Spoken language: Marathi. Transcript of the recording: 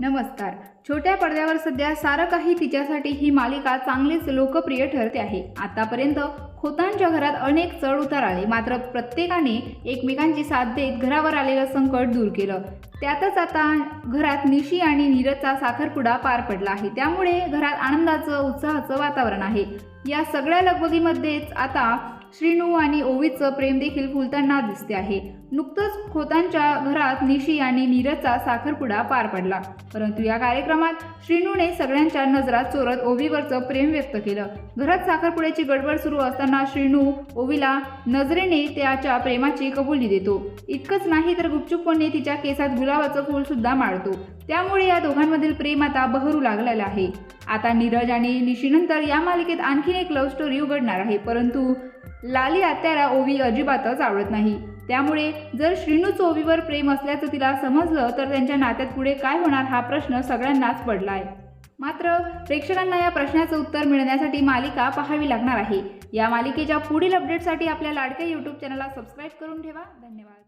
नमस्कार. छोट्या पडद्यावर सध्या सारं काही तिच्यासाठी ही मालिका चांगलीच लोकप्रिय ठरते आहे. आतापर्यंत खोतांच्या घरात अनेक चढ उतार आले. मात्र प्रत्येकाने एकमेकांची साथ देत घरावर आलेलं संकट दूर केलं. त्यातच आता घरात निशी आणि नीरजचा साखरपुडा पार पडला आहे. त्यामुळे घरात आनंदाचं उत्साहाचं वातावरण आहे. या सगळ्या लगबगीमध्येच आता श्रीनू आणि ओवीचं प्रेम देखील फुलताना दिसते आहे. नुकतंच खोतांच्या घरात निशी आणि नीरजचा साखरपुडा पार पडला. परंतु या कार्यक्रमात श्रीनूने सगळ्यांच्या नजरात चोरत ओवीवरचं प्रेम व्यक्त केलं. घरात साखरपुड्याची गडबड सुरू असताना श्रीनू ओवीला नजरेने त्याच्या प्रेमाची कबुली देतो. इतकंच नाही तर गुपचूपपणे तिच्या केसात गुलाबाचं फूल सुद्धा माळतो. त्यामुळे या दोघांमधील प्रेम आता बहरू लागलेलं आहे. आता नीरज आणि निशीनंतर या मालिकेत आणखीन एक लव्ह स्टोरी उघडणार आहे. परंतु लाली आत्याला ओवी अजिबातच आवडत नाही. त्यामुळे जर श्रीनूच ओवीवर प्रेम असल्याचं तिला समजलं तर त्यांच्या नात्यात पुढे काय होणार हा प्रश्न सगळ्यांनाच पडला आहे मात्र प्रेक्षकांना या प्रश्नाचं उत्तर मिळण्यासाठी मालिका पाहावी लागणार आहे. या मालिकेच्या पुढील अपडेटसाठी आपल्या लाडक्या यूट्यूब चॅनलला सबस्क्राईब करून ठेवा. धन्यवाद.